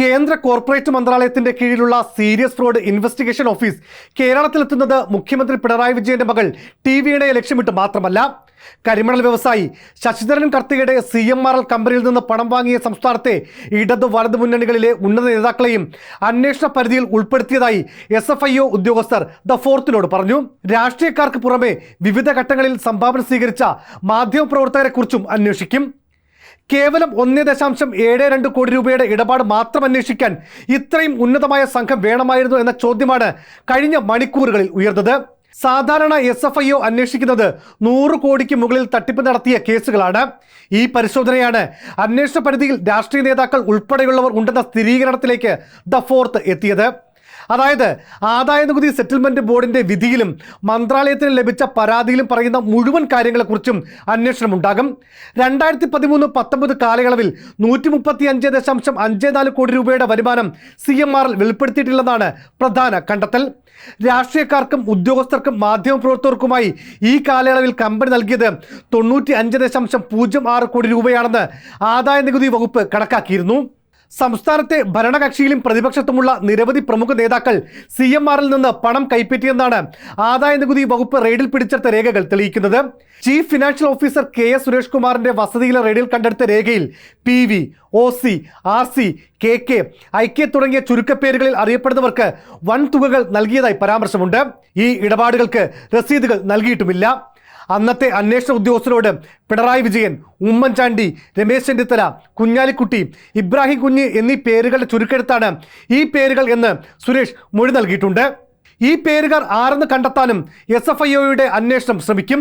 കേന്ദ്ര കോർപ്പറേറ്റ് മന്ത്രാലയത്തിന്റെ കീഴിലുള്ള സീരിയസ് ഫ്രോഡ് ഇൻവെസ്റ്റിഗേഷൻ ഓഫീസ് കേരളത്തിലെത്തുന്നത് മുഖ്യമന്ത്രി പിണറായി വിജയന്റെ മകൾ ടി വിയുടെ ലക്ഷ്യമിട്ട് മാത്രമല്ല. കരിമണൽ വ്യവസായി ശശിധരൻ കർത്തികയുടെ സി എം ആർ എൽ കമ്പനിയിൽ നിന്ന് പണം വാങ്ങിയ സംസ്ഥാനത്തെ ഇടതു വലതു മുന്നണികളിലെ ഉന്നത നേതാക്കളെയും അന്വേഷണ പരിധിയിൽ ഉൾപ്പെടുത്തിയതായി എസ് എഫ് ഐ ഒ ഉദ്യോഗസ്ഥർ ദ ഫോർത്തിനോട് പറഞ്ഞു. രാഷ്ട്രീയക്കാർക്ക് പുറമെ വിവിധ ഘട്ടങ്ങളിൽ സംഭാവന സ്വീകരിച്ച മാധ്യമപ്രവർത്തകരെക്കുറിച്ചും അന്വേഷിക്കും. കേവലം ഒന്ന് ദശാംശം ഏഴ് രണ്ട് കോടി രൂപയുടെ ഇടപാട് മാത്രം അന്വേഷിക്കാൻ ഇത്രയും ഉന്നതമായ സംഘം വേണമായിരുന്നു എന്ന ചോദ്യമാണ് കഴിഞ്ഞ മണിക്കൂറുകളിൽ ഉയർന്നത്. സാധാരണ എസ് എഫ് ഐ ഒ അന്വേഷിക്കുന്നത് നൂറ് കോടിക്ക് മുകളിൽ തട്ടിപ്പ് നടത്തിയ കേസുകളാണ്. ഈ പരിശോധനയാണ് അന്വേഷണ പരിധിയിൽ രാഷ്ട്രീയ നേതാക്കൾ ഉൾപ്പെടെയുള്ളവർ ഉണ്ടെന്ന സ്ഥിരീകരണത്തിലേക്ക് ദ ഫോർത്ത് എത്തിയത്. അതായത് ആദായ നികുതി സെറ്റിൽമെന്റ് ബോർഡിന്റെ വിധിയിലും മന്ത്രാലയത്തിന് ലഭിച്ച പരാതിയിലും പറയുന്ന മുഴുവൻ കാര്യങ്ങളെക്കുറിച്ചും അന്വേഷണം ഉണ്ടാകും രണ്ടായിരത്തി പതിമൂന്ന് പത്തൊമ്പത് കാലയളവിൽ നൂറ്റി മുപ്പത്തി അഞ്ച് ദശാംശം അഞ്ച് നാല് കോടി രൂപയുടെ വരുമാനം സി എം ആറിൽ വെളിപ്പെടുത്തിയിട്ടില്ലെന്നാണ് പ്രധാന കണ്ടെത്തൽ. രാഷ്ട്രീയക്കാർക്കും ഉദ്യോഗസ്ഥർക്കും മാധ്യമപ്രവർത്തകർക്കുമായി ഈ കാലയളവിൽ കമ്പനി നൽകിയത് തൊണ്ണൂറ്റി അഞ്ച് ദശാംശം പൂജ്യം ആറ് കോടി രൂപയാണെന്ന് ആദായ നികുതി വകുപ്പ് കണക്കാക്കിയിരുന്നു. സംസ്ഥാനത്തെ ഭരണകക്ഷിയിലും പ്രതിപക്ഷത്തുമുള്ള നിരവധി പ്രമുഖ നേതാക്കൾ സി എം ആറിൽ നിന്ന് പണം കൈപ്പറ്റിയെന്നാണ് ആദായ നികുതി വകുപ്പ് റെയ്ഡിൽ പിടിച്ചെടുത്ത രേഖകൾ തെളിയിക്കുന്നത്. Chief financial officer K S Suresh കുമാറിന്റെ വസതിയിലെ റെയ്ഡിൽ കണ്ടെടുത്ത രേഖയിൽ P V O C R C K K I K തുടങ്ങിയ ചുരുക്കപ്പേരുകളിൽ അറിയപ്പെടുന്നവർക്ക് വൻ തുകകൾ നൽകിയതായി പരാമർശമുണ്ട്. ഈ ഇടപാടുകൾക്ക് രസീതുകൾ നൽകിയിട്ടുമില്ല. അന്നത്തെ അന്വേഷണ ഉദ്യോഗസ്ഥരോട് പിണറായി വിജയൻ ഉമ്മൻചാണ്ടി രമേശ് ചെന്നിത്തല കുഞ്ഞാലിക്കുട്ടി ഇബ്രാഹിം കുഞ്ഞ് എന്നീ പേരുകളുടെ ചുരുക്കെടുത്താണ് ഈ പേരുകൾ എന്ന് സുരേഷ് മൊഴി നൽകിയിട്ടുണ്ട്. ഈ പേരുകാർ ആരെന്ന് കണ്ടെത്താനും എസ് എഫ് ഐ ഒയുടെ അന്വേഷണം ശ്രമിക്കും.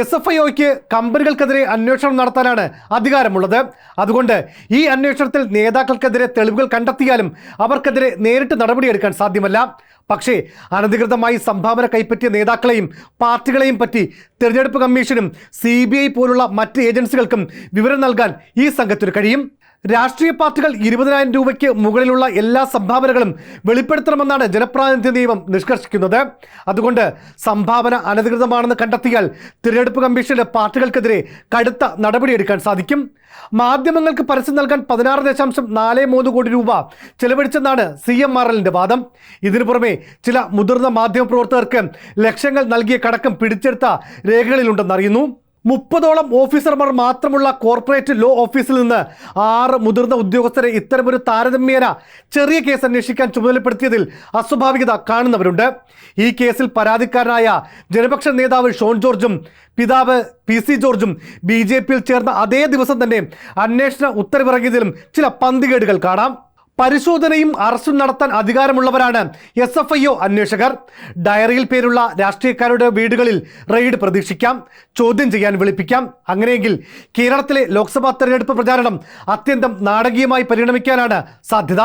എസ് എഫ് ഐ ഒയ്ക്ക് കമ്പനികൾക്കെതിരെ അന്വേഷണം നടത്താനാണ് അധികാരമുള്ളത്. അതുകൊണ്ട് ഈ അന്വേഷണത്തിൽ നേതാക്കൾക്കെതിരെ തെളിവുകൾ കണ്ടെത്തിയാലും അവർക്കെതിരെ നേരിട്ട് നടപടിയെടുക്കാൻ സാധ്യമല്ല. പക്ഷേ അനധികൃതമായി സംഭാവന കൈപ്പറ്റിയ നേതാക്കളെയും പാർട്ടികളെയും പറ്റി തിരഞ്ഞെടുപ്പ് കമ്മീഷനും സി പോലുള്ള മറ്റ് ഏജൻസികൾക്കും വിവരം നൽകാൻ ഈ സംഘത്തിന് കഴിയും. രാഷ്ട്രീയ പാർട്ടികൾ ഇരുപതിനായിരം രൂപയ്ക്ക് മുകളിലുള്ള എല്ലാ സംഭാവനകളും വെളിപ്പെടുത്തണമെന്നാണ് ജനപ്രാതിനിധ്യ നിയമം നിഷ്കർഷിക്കുന്നത്. അതുകൊണ്ട് സംഭാവന അനധികൃതമാണെന്ന് കണ്ടെത്തിയാൽ തിരഞ്ഞെടുപ്പ് കമ്മീഷന്റെ പാർട്ടികൾക്കെതിരെ കടുത്ത നടപടിയെടുക്കാൻ സാധിക്കും. മാധ്യമങ്ങൾക്ക് പരസ്യം നൽകാൻ പതിനാറ് ദശാംശം നാല് മൂന്ന് കോടി രൂപ ചെലവഴിച്ചെന്നാണ് സി എം ആർ എല്ലിന്റെ വാദം. ഇതിനു പുറമെ ചില മുതിർന്ന മാധ്യമപ്രവർത്തകർക്ക് ലക്ഷങ്ങൾ നൽകിയ കടക്കം പിടിച്ചെടുത്ത രേഖകളിലുണ്ടെന്നറിയുന്നു മുപ്പതോളം ഓഫീസർമാർ മാത്രമുള്ള കോർപ്പറേറ്റ് ലോ ഓഫീസിൽ നിന്ന് ആറ് മുതിർന്ന ഉദ്യോഗസ്ഥരെ ഇത്തരമൊരു താരതമ്യേന ചെറിയ കേസ് അന്വേഷിക്കാൻ ചുമതലപ്പെടുത്തിയതിൽ അസ്വാഭാവികത കാണുന്നവരുണ്ട്. ഈ കേസിൽ പരാതിക്കാരനായ ജനപക്ഷ നേതാവ് ഷോൺ ജോർജും പിതാവ് പി സി ജോർജും ബി ജെ പിയിൽ ചേർന്ന അതേ ദിവസം തന്നെ അന്വേഷണ ഉത്തരവിറങ്ങിയതിലും ചില പന്തികേടുകൾ കാണാം. പരിശോധനയും അറസ്റ്റും നടത്താൻ അധികാരമുള്ളവരാണ് എസ് എഫ് ഐ ഒ അന്വേഷകർ. ഡയറിയിൽ പേരുള്ള രാഷ്ട്രീയക്കാരുടെ വീടുകളിൽ റെയ്ഡ് പ്രതീക്ഷിക്കാം. ചോദ്യം ചെയ്യാൻ വിളിപ്പിക്കാം. അങ്ങനെയെങ്കിൽ കേരളത്തിലെ ലോക്സഭാ തെരഞ്ഞെടുപ്പ് പ്രചാരണം അത്യന്തം നാടകീയമായി പരിണമിക്കാനാണ് സാധ്യത.